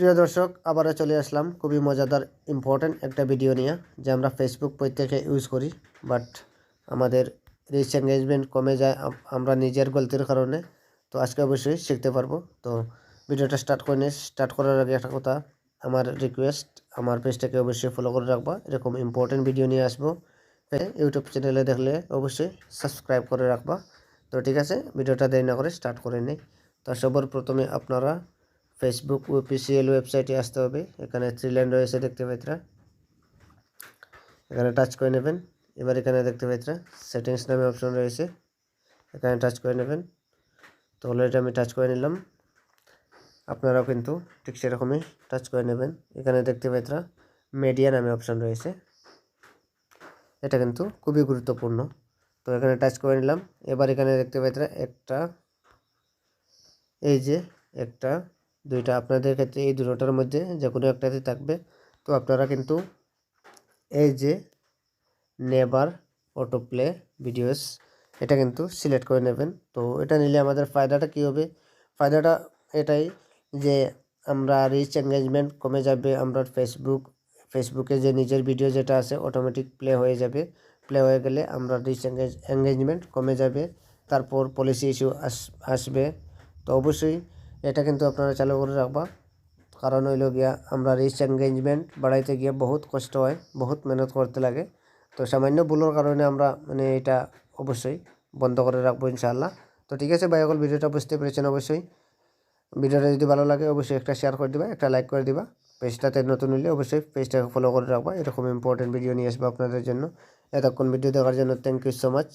প্রিয় দর্শক, আবারও চলে আসলাম খুবই মজাদার ইম্পর্ট্যান্ট একটা ভিডিও নিয়ে, যে আমরা ফেসবুক প্রত্যেকে ইউজ করি। বাট আমাদের রিচ এঙ্গেজমেন্ট কমে যায় আমরা নিজের গলতির কারণে। তো আজকে অবশ্যই শিখতে পারব। তো ভিডিওটা স্টার্ট করে নিয়ে স্টার্ট করার আগে একটা কথা, আমার রিকোয়েস্ট আমার পেজটাকে অবশ্যই ফলো করে রাখবা। এরকম ইম্পর্ট্যান্ট ভিডিও নিয়ে আসব। ইউটিউব চ্যানেলে দেখলে অবশ্যই সাবস্ক্রাইব করে রাখবা। তো ঠিক আছে ভিডিওটা দেরি না করে স্টার্ট করে নিই তো সবার প্রথমে আপনারা ফেসবুক অফিসিয়াল ওয়েবসাইটে আসতে হবে। এখানে থ্রি লাইন রয়েছে দেখতে পাইতরা এখানে টাচ করে নেবেন। এবার এখানে দেখতে পাইতরা সেটিংস নামে অপশন রয়েছে। এখানে টাচ করে নেবেন। তো অলরেডি আমি টাচ করে নিলাম। আপনারাও কিন্তু ঠিক সেরকমই টাচ করে নেবেন। এখানে দেখতে পাইতরা মিডিয়া নামে অপশন রয়েছে। এটা কিন্তু খুবই গুরুত্বপূর্ণ। তো এখানে টাচ করে নিলাম। এবার এখানে দেখতে পাইতরা একটা, এই যে একটা দুইটা আপনাদের ক্ষেত্রে এই দুটোটার মধ্যে যে কোনো একটাতে থাকবে। তো আপনারা কিন্তু এই যে নেবার অটো প্লে ভিডিওস এটা কিন্তু সিলেক্ট করে নেবেন। তো এটা নিলে আমাদের ফায়দাটা কী হবে? ফায়দাটা এটাই যে আমরা রিচ এঙ্গেজমেন্ট কমে যাবে, আমরা ফেসবুক ফেসবুকে যে নিজের ভিডিও যেটা আছে অটোমেটিক প্লে হয়ে যাবে। প্লে হয়ে গেলে আমরা রিচ এঙ্গেজ এঙ্গেজমেন্ট কমে যাবে, তারপর পলিসি ইস্যু আস, আসবে। তো অবশ্যই এটা কিন্তু আপনারা চালু করে রাখবা। কারণ হইল গিয়া আমরা রিচ এঙ্গেজমেন্ট বাড়াইতে গিয়ে বহুত কষ্ট হয়, বহুত মেহনত করতে লাগে। তো সামান্য ভুলের কারণে আমরা মানে এটা অবশ্যই বন্ধ করে রাখব ইনশাআল্লাহ। তো ঠিক আছে ভাই ভিডিওটা বুঝতে পেরেছেন অবশ্যই। ভিডিওটা যদি ভালো লাগে অবশ্যই একটা শেয়ার করে দিবা, একটা লাইক করে দিবা। পেজটাতে নতুন হলে অবশ্যই পেজটাকে ফলো করে রাখবা। এরকম ইম্পর্টেন্ট ভিডিও নিয়ে আসব আপনাদের জন্য। এতক্ষণ ভিডিও দেখার জন্য থ্যাংক ইউ সো মাচ